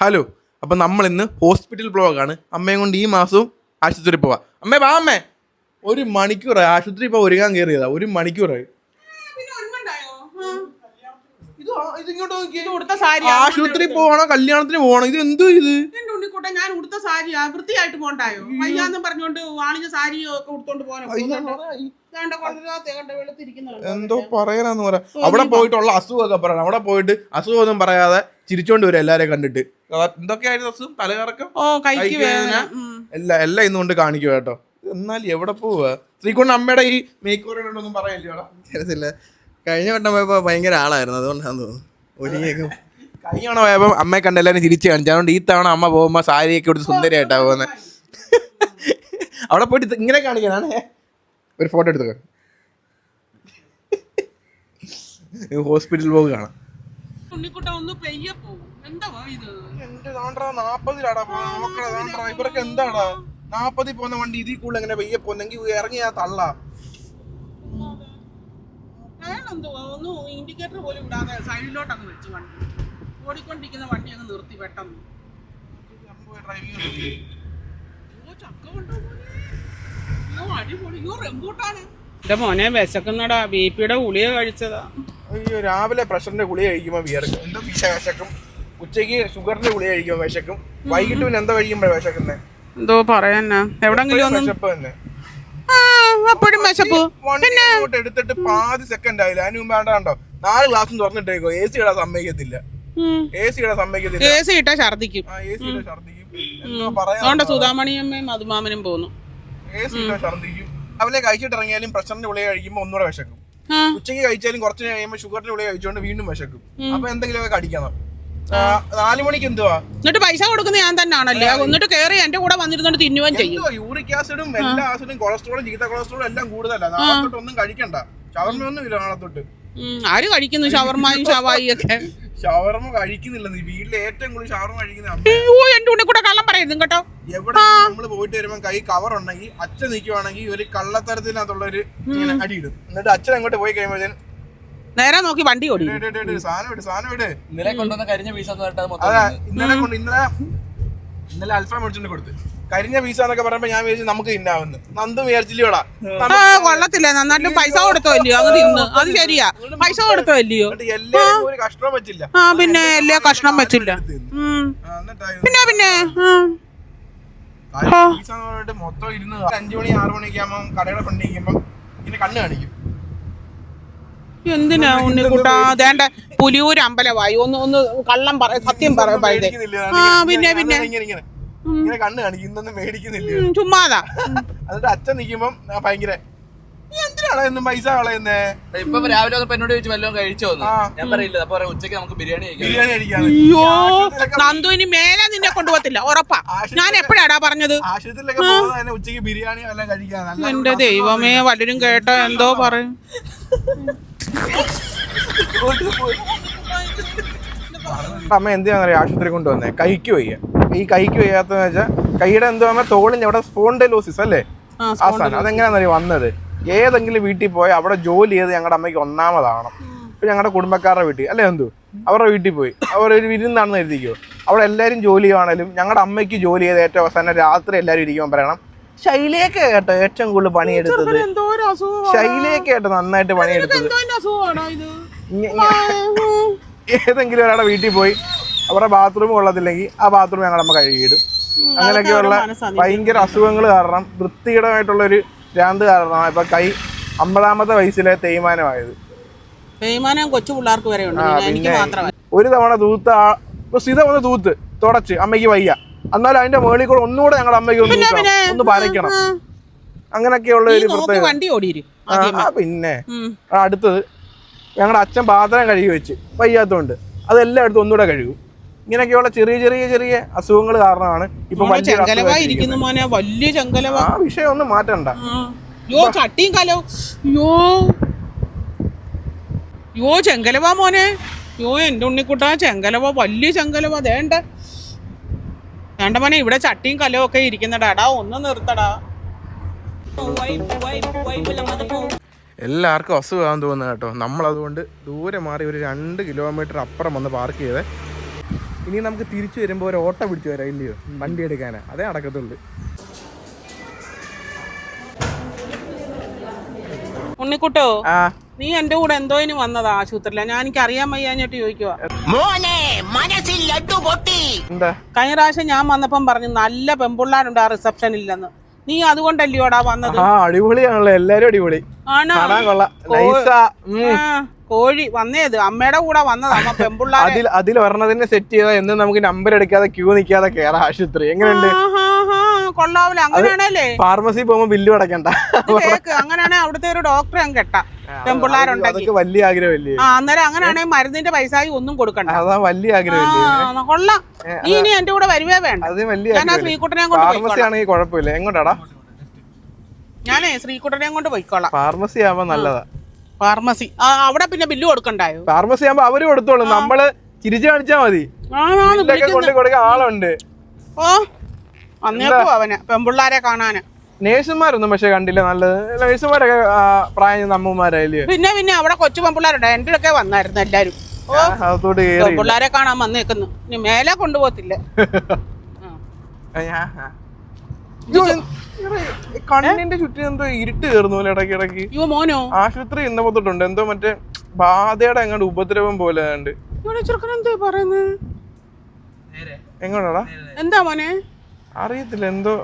Hello അപ്പം നമ്മൾ ഇന്ന് ഹോസ്പിറ്റൽ ബ്ലോഗാണ് അമ്മയും കൊണ്ട് ഈ മാസവും ആശുപത്രി പോവാ. അമ്മേ വാ അമ്മേ. ഒരു മണിക്കൂറായി ആശുപത്രി ഇപ്പോൾ ഒരുങ്ങാൻ കയറിയതാ ഒരു മണിക്കൂറായി പിന്നെ ഒരുങ്ങണ്ടായോ? ആ. ഇത് ആ- ഇതിങ്ങോട്ട് ഇത് ഉടുത്ത സാരി ആശുപത്രി പോകണോ കല്യാണത്തിന് പോകണോ. ഇത് എന്തോ ഇത്? ഞാൻ ഉടുത്ത സാരിയാ. വൃത്തിയായിട്ട് പോണ്ടായോ? വയ്യാന്നും പറഞ്ഞോണ്ട് ഒക്കെ ഉടുത്തോണ്ട് പോകാനോ എന്തോ പറയാനാന്ന് പറയാ. അവിടെ പോയിട്ടുള്ള അസുഖമൊക്കെ പറയണം. അവിടെ പോയിട്ട് അസുഖമൊന്നും പറയാതെ ചിരിച്ചോണ്ട് വരും എല്ലാരെയും കണ്ടിട്ട്. എന്തൊക്കെയായിരുന്നു അസുഖം? തലകറക്കം? ഓ കൈക്ക് വേദന. എല്ലാം എല്ലാം ഇന്നുകൊണ്ട് കാണിക്കുക കേട്ടോ. എന്നാൽ എവിടെ പോവാ? ശ്രീകുണ്ട് അമ്മയുടെ ഈ മേക്ക് ഒന്നും പറയാനില്ല അറിയത്തില്ല കഴിഞ്ഞ വട്ടം പോയപ്പോ ഭയങ്കര ആളായിരുന്നു. അതുകൊണ്ടാന്ന് തോന്നുന്നു. ഒരുങ്ങിയൊക്കെ. കഴിഞ്ഞ തവണ പോയപ്പോ അമ്മയെ കണ്ട് എല്ലാവരും തിരിച്ചു കാണിച്ചു. അതുകൊണ്ട് ഈ തവണ അമ്മ പോകുമ്പോ സാരിയൊക്കെ എടുത്ത് സുന്ദരിയായിട്ടാ പോകുന്നത് അവിടെ പോയിട്ട് ഇങ്ങനെ കാണിക്കാനാണ്. ഒരു ഫോട്ടോ എടുത്തു ഹോസ്പിറ്റലിൽ പോകുകയാണ് കാണാം ഉണ്ണിക്കുട്ടൻ ഒന്ന് പെയ്യ പോകും എന്റെ താണ്ടാ നാപ്പതിലാടാ നോക്കടാ താണ്ടാ ഇവരൊക്കെ എന്താടാ? നാപ്പതിൽ പോകുന്ന വണ്ടി ഇതിൽ കൂടുതൽ എങ്ങനെ പെയ്യെ പോന്നെങ്കിൽ ഇറങ്ങിയാ തള്ള. ഇൻഡിക്കേറ്റർ പോലും ഇടാതെ സൈഡിലോട്ട് അങ്ങ് വെച്ചു വണ്ടി. ഓടിക്കൊണ്ടിരിക്കുന്ന വണ്ടി അങ്ങ് നിർത്തി പെട്ടെന്ന്. എന്റെ മോനെ വിശക്കുന്നടാ. ബി പിയുടെ ഗുളിക കഴിച്ചതാ. അയ്യോ രാവിലെ പ്രഷറിന്റെ ഗുളിക കഴിക്കുമ്പോ വിയർക്കും. എന്തോ വിശ വിശക്കും ഉച്ചയ്ക്ക് ഷുഗറിന്റെ ഗുളിക കഴിക്കും വിശക്കും. വൈകിട്ട് പിന്നെ എന്താ കഴിക്കുമ്പോ വിശക്കുന്നേ? എന്തോ പറയാനാ. എവിടെങ്കിലും ഒന്നും വിശപ്പ് തന്നെ. അപ്പോഴും വിശപ്പ്. വണ്ടി ഇങ്ങോട്ട് എടുത്തിട്ട് പാതി സെക്കൻഡ് ആയില്ല? അതിന് മുമ്പ് വേണ്ട കണ്ടോ? നാല് ഗ്ലാസും തുറന്നിട്ടേക്കോ എ സി ഇടാൻ സമ്മതിക്കത്തില്ല. എ സി ഇടാൻ സമ്മതിക്കത്തില്ല. എ സി ഇട്ടാ ഛർദിക്കും ആ എ സി ഇടാൻ ഛർദിക്കും എന്തോ പറയാ അതുകൊണ്ട് സുധാമണിയമ്മയും മധുമാമനും പോകുന്നു എ സി ഇടാൻ ഛർദിക്കും രാവിലെ കഴിച്ചിട്ട് ഇറങ്ങിയാലും പ്രഷറിന്റെ ഗുളിക കഴിക്കുമ്പോ ഒന്നുകൂടെ വിശക്കും. ആ. ഉച്ചയ്ക്ക് കഴിച്ചാലും കുറച്ച് കഴിയുമ്പോൾ ഷുഗറിന്റെ ഗുളിക കഴിച്ചുകൊണ്ട് വീണ്ടും വിശക്കും. അപ്പൊ എന്തെങ്കിലുമൊക്കെ കടിക്കണം. നാല് മണിക്ക് എന്തുവാ? എന്നിട്ട് പൈസ കൊടുക്കുന്ന ഞാൻ തന്നെ ആണല്ലേ എന്നിട്ട് കയറി എന്റെ കൂടെ വന്നിരുന്നോണ്ട് തിന്നുവാൻ ചെയ്യും. യൂറിക് ആസിഡും എല്ലാ ആസിഡും കൊളസ്ട്രോളും ചീത്ത കൊളസ്ട്രോളും എല്ലാം കൂടുതലല്ല നാളെ ഒന്നും കഴിക്കണ്ട. ഷവർമ ഒന്നും ഇല്ല നാളെ തൊട്ട് ആര് കഴിക്കുന്നു ഷവർമയും ഷവായി ഒക്കെ ഷവർമ കഴിക്കുന്നില്ല നീ. വീട്ടിലെ ഏറ്റവും കൂടുതൽ ഷവർമ കഴിക്കുന്ന അയ്യോ എന്റെ ഉണ്ണിൽ കൂടെ കള്ളം പറയുന്നു കേട്ടോ. എവിടെ നമ്മൾ പോയിട്ട് വരുമ്പോ കൈ കവർ ഉണ്ടെങ്കിൽ അച്ഛൻ നിൽക്കുവാണെങ്കിൽ ഒരു കള്ളത്തരത്തിനകത്തുള്ള ഒരു ഇങ്ങനെ അടിയിടും. എന്നിട്ട് അച്ഛൻ അങ്ങോട്ട് പോയി കഴിയുമ്പോഴത്തേനും നേരെ നോക്കി വണ്ടി ഓടി. "ഇട്, ഇട്, ഇട്, ഇട്, സാധനം ഇട് സാധനം ഇട്. ഇന്നലെ കൊണ്ടുവന്ന കരിഞ്ഞ പീസ് അതാ ഇന്നലെ കൊണ്ട് ഇന്നലെ ഇന്നലെ അൽഫാം മേടിച്ചോണ്ട് കൊടുത്ത്. കരിഞ്ഞ പീസ എന്നൊക്കെ പറയുമ്പോ ഞാൻ വിചാരിച്ചു നമുക്ക് തിന്നാവുന്നു നന്ദു വിചാരിച്ചില്ലോടാ. കൊള്ളത്തില്ല. നന്നായിട്ട് പൈസ കൊടുത്തോ ഇല്ലയോ? അങ്ങ് തിന്ന്. അത് ശരിയാ. പൈസ കൊടുത്തോ ഇല്ലയോ? എന്നിട്ട് ഒരു കഷ്ണം വെച്ചില്ല ആ പിന്നെ എല്ലാ കഷ്ണം വെച്ചില്ല. പിന്നെ പിന്നെ മൊത്തം ഇരുന്ന് അഞ്ചു മണി ആറു മണിക്കാകുമ്പോ കടയുടെ ഫ്രണ്ട് ഇരിക്കുമ്പോൾ ഇങ്ങനെ കണ്ണ് കാണിക്കും. എന്തിനാ ഉണ്ണിക്കുട്ടാ അതേണ്ട പുലിയൂര് അമ്പലമായി ഒന്ന് ഒന്ന് കള്ളം പറ സത്യം പറയുന്നത് ആ പിന്നെ പിന്നെ. ഇങ്ങനെ കണ്ണ് മേടിക്കുന്നില്ല ഉം, ചുമ്മാതാ. എന്നിട്ട് അച്ഛൻ നിൽക്കുമ്പോൾ ഭയങ്കര "നീ എന്തിനാണ് പൈസ കളയുന്നേ? ഇപ്പൊ രാവിലെ വന്നപ്പോ എന്നോട് ചോദിച്ചു വല്ലതും കഴിച്ചോന്ന് ഞാൻ പറയില്ല. അപ്പൊ നമുക്ക് ബിരിയാണി അയ്യോ നന്ദു ഇനി മേലെ നിന്നെ കൊണ്ടുപോകത്തില്ല ഉറപ്പാ. ഞാൻ എപ്പോഴാടാ പറഞ്ഞത്? ആശുപത്രിയിലൊക്കെ ഉച്ചയ്ക്ക് ബിരിയാണി എന്റെ ദൈവമേ വല്ലരും കേട്ടോ എന്തോ പറയും അമ്മ എന്തിനാണെന്ന് അറിയാം ആശുപത്രി കൊണ്ടുവന്നേ? കൈക്ക് വയ്യ. ഈ കൈക്ക് വയ്യാത്തതെന്ന് വെച്ചാൽ കൈയുടെ എന്തോ അമ്മ തോളിന് അവിടെ സ്പോണ്ടലോസിസ് അല്ലേ? ആ, ആ സാധനം. അതെങ്ങനെയാണെന്നറിയോ വന്നത്? ഏതെങ്കിലും വീട്ടിൽ പോയി അവിടെ ജോലി ചെയ്ത് ഞങ്ങളുടെ അമ്മയ്ക്ക് ഒന്നാമതാണ് ഇപ്പൊ ഞങ്ങളുടെ കുടുംബക്കാരുടെ വീട്ടിൽ. അല്ലേ എന്തു? അവരുടെ വീട്ടിൽ പോയി. അവർ ഒരു വിരുന്നാണെന്ന് എഴുതിക്കോ. അവിടെ എല്ലാവരും ജോലി ചെയ്യുവാണേലും ഞങ്ങളുടെ അമ്മയ്ക്ക് ജോലി ചെയ്ത് ഏറ്റവും അവസാനം രാത്രി എല്ലാവരും ഇരിക്കുമ്പോൾ പറയണം. ശൈലിയൊക്കെ കേട്ടോ ഏറ്റവും കൂടുതൽ പണിയെടുത്തത്. ശൈലിയൊക്കെ കേട്ടോ നന്നായിട്ട് പണിയെടുത്തത്. ഏതെങ്കിലും ഒരാളുടെ വീട്ടിൽ പോയി അവരുടെ ബാത്റൂം കൊള്ളത്തില്ലെങ്കിൽ ആ ബാത്റൂം ഞങ്ങൾ നമ്മൾ കഴുകിയിടും. അങ്ങനെയൊക്കെയുള്ള ഭയങ്കര അസുഖങ്ങൾ കാരണം വൃത്തികരമായിട്ടുള്ള ഒരു ഭ്രാന്ത് കാരണമാണ് ഇപ്പൊ കൈ അമ്പതാമത്തെ വയസ്സിലെ തേയ്മാനമായത്. തേയ്മാനം കൊച്ചു പിള്ളേർക്ക് വരെ ഉണ്ട്. ഒരു തവണ തൂത്ത് ഇപ്പൊ സ്ഥിതം ഒന്ന് തൂത്ത് തുടച്ച് അമ്മയ്ക്ക് വയ്യ. എന്നാലും അതിന്റെ മേളിൽ കൂടെ ഒന്നുകൂടെ ഞങ്ങളുടെ അമ്മയ്ക്ക് ഒന്ന് തൂക്കണം, ഒന്ന് പരയ്ക്കണം അങ്ങനെയൊക്കെയുള്ള ഒരു നോക്കി പ്രത്യേകത. വണ്ടി ഓടിയിരും ആ, ആ, പിന്നെ. ആ, അടുത്തത് ഞങ്ങളുടെ അച്ഛൻ പാത്രം കഴുകി വെച്ച് വയ്യാത്തതുകൊണ്ട് അതെല്ലാം എടുത്ത് ഒന്നുകൂടെ കഴുകും. ഇങ്ങനെയൊക്കെയുള്ള ചെറിയ ചെറിയ ചെറിയ അസുഖങ്ങൾ കാരണമാണ് ഇപ്പൊ മോനെ വലിയ ഇരിക്കുന്നു മോനെ വലിയ ചെങ്കലവ ആ വിഷയം ഒന്നും മാറ്റണ്ട യോ ചട്ടിയും കലോ. യോ. യോ ചെങ്കലവ മോനെ. യോ എന്റെ ഉണ്ണിക്കുട്ട ചെങ്കലവ വലിയ ചെങ്കലവ വേണ്ട വേണ്ട മോനെ ഇവിടെ ചട്ടിയും കലവും ഒക്കെ ഇരിക്കുന്നടാടാ ഒന്ന് നിർത്തടാ. എല്ലാവർക്കും അസുഖമാകാൻ തോന്നുന്നു കേട്ടോ. നമ്മളതുകൊണ്ട് ദൂരെ മാറി ഒരു രണ്ട് കിലോമീറ്റർ അപ്പുറം വന്ന് പാർക്ക് ചെയ്തേ. ഇനി നമുക്ക് തിരിച്ചു വരുമ്പോൾ ഒരു ഓട്ടം പിടിച്ചു വരാം ഇല്ലയോ? വണ്ടി എടുക്കാൻ അതേ അടക്കത്തുള്ളൂ ഉണ്ണിക്കുട്ടോ? ആ. നീ എന്റെ കൂടെ എന്തോ ഇനി വന്നതാ ആശുപത്രിയില? ഞാൻ എനിക്ക് അറിയാൻ വയ്യാഞ്ഞിട്ട് ചോദിക്കുക കഴിഞ്ഞ പ്രാവശ്യം ഞാൻ വന്നപ്പം പറഞ്ഞു നല്ല പെമ്പിള്ളാരുണ്ട് ആ റിസപ്ഷനില്ലെന്ന് നീ അതുകൊണ്ടല്ലയോടാ വന്നത്? ആ അടിപൊളിയാണല്ലോ എല്ലാരും അടിപൊളി. ആണോ? കാണാൻ കൊള്ളാം. നൈസാ. ആ, കോഴി വന്നേത് അമ്മയുടെ കൂടെ വന്നതാ അമ്മ അതിൽ അതിൽ ഒരെണ്ണതിനെ സെറ്റ് ചെയ്താൽ എന്ന് നമുക്ക് നമ്പർ എടുക്കാതെ ക്യൂ നിൽക്കാതെ കേറാം ആശുപത്രി. എങ്ങനെയുണ്ട്? ആഹാ, അങ്ങനെയാണല്ലേ? ഫാർമസി പോകുമ്പോ ബില്ല് അടക്കണ്ട കേക്ക്. അങ്ങനെയാണെ അവിടുത്തെ ഒരു ഡോക്ടറെ അങ്ങ് കെട്ടാം. പെമ്പിള്ളാരുണ്ടെങ്കിൽ വലിയ ആഗ്രഹമല്ലേ? ആ അന്നേരം അങ്ങനെയാണെങ്കിൽ മരുന്നിന്റെ പൈസയും ഒന്നും കൊടുക്കണ്ട. അതാ വലിയ ആഗ്രഹമല്ലേ? കൊള്ളാം. നീ ഇനി എന്റെ കൂടെ വരുവേ വേണ്ട. അത് വലിയ ഞാൻ ആ ശ്രീകുട്ടനെ കൊണ്ട് ഫാർമസി ആണെങ്കിൽ കുഴപ്പമില്ല. എങ്ങോട്ടാടാ? ഞാനേ ശ്രീകുട്ടനെ കൊണ്ട് പോയിക്കോളാം. ഫാർമസി ആവുമ്പോ നല്ലതാ. ഫാർമസി അവിടെ പിന്നെ ബില്ല് കൊടുക്കണ്ടായോ? ഫാർമസി ആവുമ്പോ അവർ കൊടുത്തോളൂ. നമ്മൾ ചിരിച്ചു കാണിച്ചാ മതി. കൊണ്ട് കൊടുക്കാൻ ആളുണ്ട്. ഓ അന്നേക്കും അവന് പെമ്പിള്ളാരെ കാണാന്. നേഴ്സുമാരൊന്നും പക്ഷെ കണ്ടില്ല നല്ലത്. നേഴ്സുമാരൊക്കെ പ്രായം അമ്മമാരായില്ലേ പിന്നെ പിന്നെ അവിടെ കൊച്ചു പെമ്പിള്ളാരുണ്ട്. എന്റെ ഒക്കെ വന്നായിരുന്നു എല്ലാരും. പെമ്പിള്ളാരെ കാണാൻ വന്നേക്കുന്നു. ഇനി മേലെ കൊണ്ടുപോകത്തില്ല. കണ്ണിന്റെ ചുറ്റും എന്തോ ഇരുട്ട് കയറുന്നു പോലെ ഇടയ്ക്ക് ഇടയ്ക്ക്. മോനോ? ആശുപത്രി ഇന്ന തൊട്ടുണ്ട് എന്തോ മറ്റേ ബാധയുടെ എങ്ങോട്ട് ഉപദ്രവം പോലെ ഉണ്ട്. എങ്ങോട്ടാടാ? എന്താ മോനെ? അറിയത്തില്ല എന്തോ.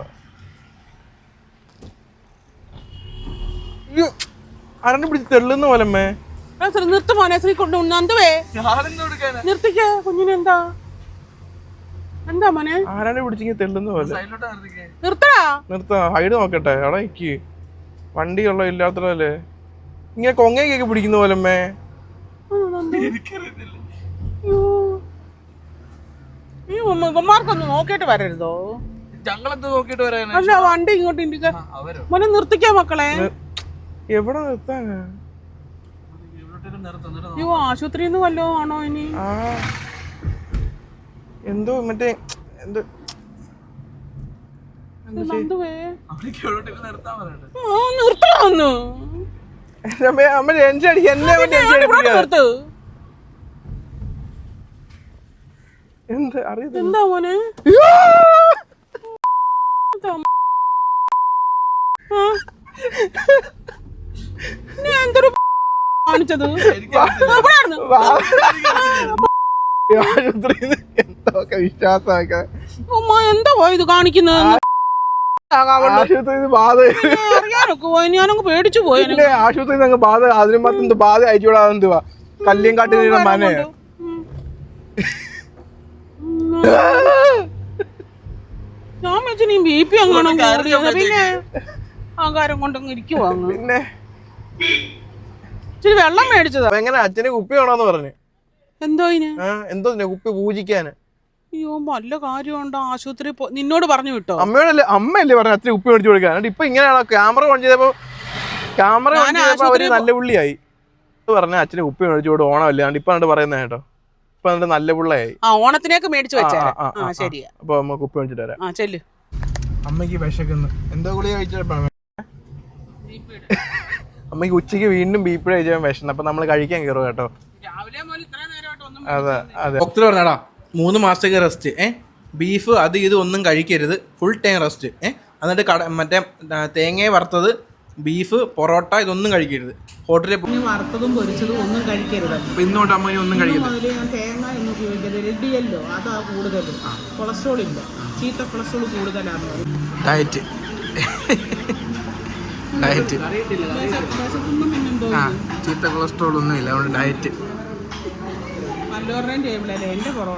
അരണ്ട് പിടിച്ച് തെള്ളുന്ന പോലമ്മേ നിർത്ത് മോനെ ശ്രീ കൊണ്ടു നന്ദുവേ. നിർത്തിക്ക കുഞ്ഞിനെന്താ എന്താ? മോനെ? ആരാണ്ട് പിടിച്ചിങ്ങനെ തെള്ളുന്ന പോലെ? നിർത്തടാ. നിർത്താ ഹൈഡ് നോക്കട്ടെ. എടാ ഇക്ക് വണ്ടിയുള്ള ഇല്ലാത്തല്ലേ ഇങ്ങനെ കൊങ്ങയൊക്കെ പിടിക്കുന്ന പോലമ്മേ. അയ്യോ. ഈ ഉമ്മ- ഇവന്മാർക്കൊന്ന് നോക്കിയിട്ട് വരരുതോ? ഞങ്ങളെന്ത് നോക്കിട്ട് വരാനാ? അല്ല വണ്ടി ഇങ്ങോട്ട് ഇണ്ടിക്ക അവരോ? മോനെ നിർത്തിക്കാ മക്കളെ. എവിടെ നിർത്താനാ എവിടോട്ടേലും നിർത്തും എന്നിട്ട് അയ്യോ ആശുപത്രിയിൽ നിന്ന് വല്ലോ ആണോ ഇനി? ആ. എന്തോ മറ്റേ എന്തോ നന്ദുവേ അവിടേക്ക് എവിടോട്ടേലും നിർത്താൻ പറയട്ടെ? ആ, നിർത്തടാ ഒന്ന്? അമ്മ അമ്മ ടെൻഷൻ അടിക്കുക എന്നെ ടെൻഷൻ നിർത്ത്. എന്ത് അറിയത്തില്ല. എന്താ മോനെ? ആ? നീ എന്തൊരു കാണിച്ചത്? എന്തൊക്കെ വിശ്വാസമൊക്കെ ഉമ്മ എന്താ ഇത് കാണിക്കുന്നത്? ആശുപത്രി ബാധ അറിയാനൊക്കെ പോയി. ഞാനങ്ങ് പേടിച്ചു പോയി പിന്നെ ആശുപത്രി അങ്ങ് ബാധ അതിന് മാത്രം ബാധ അയച്ചുകൂടാ എന്തുവാ? കല്യം മനെ. ഞാൻ വെച്ചു നീ ബി പി അങ്ങനെ പിന്നെ ആകാരം കൊണ്ടങ്ങ് ഇരിക്കുവാങ്ങ് പിന്നെ? ഇച്ചിരി വെള്ളം മേടിച്ചതാ. എങ്ങനെ അച്ഛന് കുപ്പി വേണോന്ന് പറഞ്ഞു. എന്തോ ഇന് എന്തോ കുപ്പി പൂജിക്കാന്. അയ്യോ നല്ല കാര്യമുണ്ടോ ആശുപത്രി നിന്നോട് പറഞ്ഞു വിട്ടോ. അമ്മയോടല്ലേ അമ്മയല്ലേ പറഞ്ഞു അച്ഛന് കുപ്പി മേടിച്ചു കൊടുക്കാൻ? ഇപ്പൊ ഇങ്ങനെയാണോ ക്യാമറ ഓൺ ചെയ്തപ്പോ ക്യാമറ ഓൺ ചെയ്തപ്പോ അവർ നല്ല പുള്ളിയായി പറഞ്ഞ അച്ഛന് കുപ്പി മേടിച്ചു കൊടുക്കും ഓണമല്ലേ? അതുകൊണ്ട് ഇപ്പൊ പറയുന്ന പറയുന്നത് കേട്ടോ. ഇപ്പൊ എന്നിട്ട് നല്ല പിള്ളയായി. ആ ഓണത്തിനേക്ക് മേടിച്ചു വെച്ചാ. ശരിയാ. അപ്പൊ അമ്മ കുപ്പി മേടിച്ചിട്ട് വരാം. ആ ചെല്ലു. അമ്മയ്ക്ക് വിശക്കുന്നു. എന്തോ ഗുളിക കഴിച്ചപ്പോ അമ്മയ്ക്ക് ഉച്ചയ്ക്ക് വീണ്ടും ബി പി കഴിച്ചാൽ വിശന്നു. അപ്പൊ നമ്മൾ കഴിക്കാൻ കയറും കേട്ടോ. അതെ അതെ. ഡോക്ടർ പറഞ്ഞാടാ മൂന്ന് മാസത്തേക്ക് റെസ്റ്റ്. ഏ? ബീഫ് അത് ഇത് ഒന്നും കഴിക്കരുത്. ഫുൾ ടൈം റെസ്റ്റ് ഏ? എന്നിട്ട് കട മറ്റേ തേങ്ങയെ തേങ്ങ വറുത്തത് ബീഫ് പൊറോട്ട ഇതൊന്നും കഴിക്കരുത്. ഹോട്ടലിൽ വറുത്തതും പൊരിച്ചതും ഒന്നും കഴിക്കരുത്. ഇന്നോട്ട് അമ്മ ഒന്നും കഴിക്കരുത്. തേങ്ങ ഒന്നും ഉപയോഗിക്കരുത് എൽഡിയല്ലോ അതാ കൂടുതൽ കൊളസ്ട്രോൾ ഇല്ല. ചീത്ത കൊളസ്ട്രോൾ കൂടുതലാണ് ഡയറ്റ് ഡയറ്റ് ആ ചീത്ത കൊളസ്ട്രോൾ ഒന്നും ഇല്ല അതുകൊണ്ട് ഡയറ്റ് നല്ലവരുടെയും ടേബിളല്ലേ എന്റെ കുറവ്.